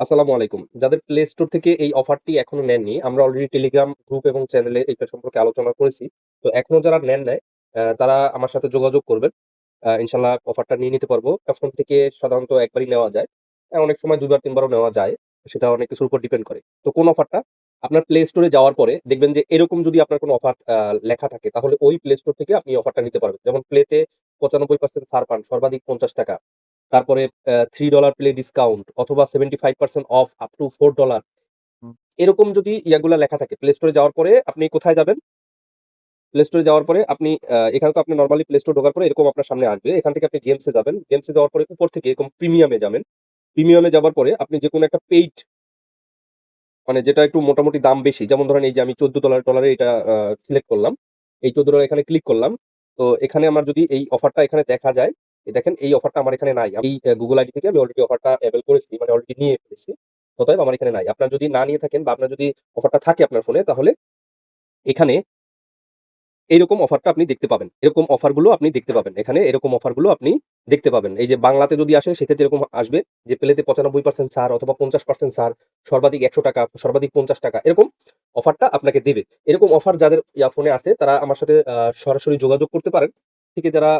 আসসালামু আলাইকুম। যাদের প্লে স্টোর থেকে এই অফারটি এখনও নেননি, আমরা অলরেডি টেলিগ্রাম গ্রুপ এবং চ্যানেলে এটা সম্পর্কে আলোচনা করেছি। তো এখনও যারা নেন আ তারা আমার সাথে যোগাযোগ করবেন। ইনশাল্লাহ অফারটা নিয়ে নিতে পারব। ফোন থেকে সাধারণত একবারই নেওয়া যায়। অনেক সময় ২ বার ৩ বারও নেওয়া যায়। সেটা অনেক কিছুর উপর ডিপেন্ড করে। তো কোন অফারটা? আপনার প্লে স্টোরে যাওয়ার পরে দেখবেন যে এরকম যদি আপনার কোনো অফার লেখা থাকে তাহলে ওই প্লে স্টোর থেকে আপনি অফারটা নিতে পারবেন। যেমন প্লেতে ৯৫% ছাড় পান, সর্বাধিক ৳৫০ তারপরে আ $3 প্লে ডিসকাউন্ট অথবা 75% off up to four dollar এরকম যদি ইয়াগুলা লেখা থাকে প্লে স্টোরে যাওয়ার পরে আপনি কোথায় যাবেন? প্লে স্টোরে যাওয়ার পরে আপনি এখানে তো আপনি নর্মালি প্লে স্টোর ঢোকার পরে এরকম আপনার সামনে আসবে। এখান থেকে আপনি গেমস এ যাবেন। গেমস এ যাওয়ার পরে উপর থেকে এরকম প্রিমিয়াম যাবেন। প্রিমিয়াম যাবার পরে আপনি যেকোনো একটা পেইড মানে যেটা একটু মোটামুটি দাম বেশি। যেমন ধরেন এই যে আমি $14 ডলারে এটা আ সিলেক্ট করলাম। এই $14 এখানে ক্লিক করলাম। তো এখানে আমার যদি এই অফারটা এখানে দেখা যায়, দেখেন এই অফারটা আমার এখানে নাই। এই গুগল আইডি থেকে আমি অলরেডি অফারটা এভেইল করেছি। মানে অলরেডি নিয়ে ফেলেছি। অতএব আমার এখানে নাই। আপনার যদি না নিয়ে থাকেন বা আপনার যদি অফারটা থাকে আপনার ফোনে তাহলে এখানে এইরকম অফারটা আপনি দেখতে পাবেন। এরকম অফারগুলো আপনি দেখতে পাবেন। এখানে এরকম অফারগুলো আপনি দেখতে পাবেন। এই যে বাংলাতে যদি আসে সেক্ষেত্রে এরকম আসবে যে পেলেতে পঁচানব্বই পার্সেন্ট ছাড় অথবা ৫০% ছাড়, সর্বাধিক ৳১০০ সর্বাধিক ৳৫০ এরকম অফারটা আপনাকে দেবে। এরকম অফার যাদের ফোনে আছে তারা আমার সাথে সরাসরি যোগাযোগ করতে পারেন। থেকে যারা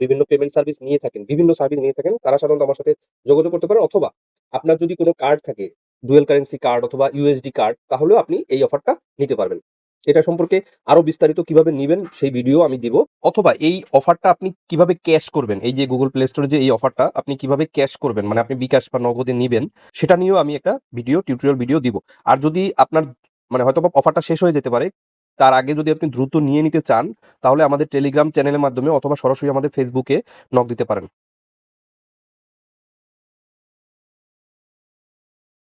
বিভিন্ন পেমেন্ট সার্ভিস নিয়ে থাকেন, বিভিন্ন সার্ভিস নিয়ে থাকেন তারা সাধারণত আমার সাথে যোগাযোগ করতে পারেন অথবা আপনার যদি কোনো কার্ড থাকে, ডুয়েল কারেন্সি কার্ড অথবা ইউএসডি কার্ড তাহলেও আপনি এই অফারটা নিতে পারবেন। এটা সম্পর্কে আরও বিস্তারিত কীভাবে নিবেন সেই ভিডিও আমি দিব। অথবা এই অফারটা আপনি কীভাবে ক্যাশ করবেন? এই যে গুগল প্লে স্টোরে যে এই অফারটা আপনি কীভাবে ক্যাশ করবেন? মানে আপনি বিকাশ বা নগদে নিবেন সেটা নিয়েও আমি একটা ভিডিও টিউটোরিয়াল ভিডিও দিব। আর যদি আপনার মানে হয়তোবা অফারটা শেষ হয়ে যেতে পারে। তার আগে যদি আপনি দ্রুত নিয়ে নিতে চান, তাহলে আমাদের টেলিগ্রাম চ্যানেলের মাধ্যমে অথবা সরাসরি আমাদের ফেসবুকে নক দিতে পারেন।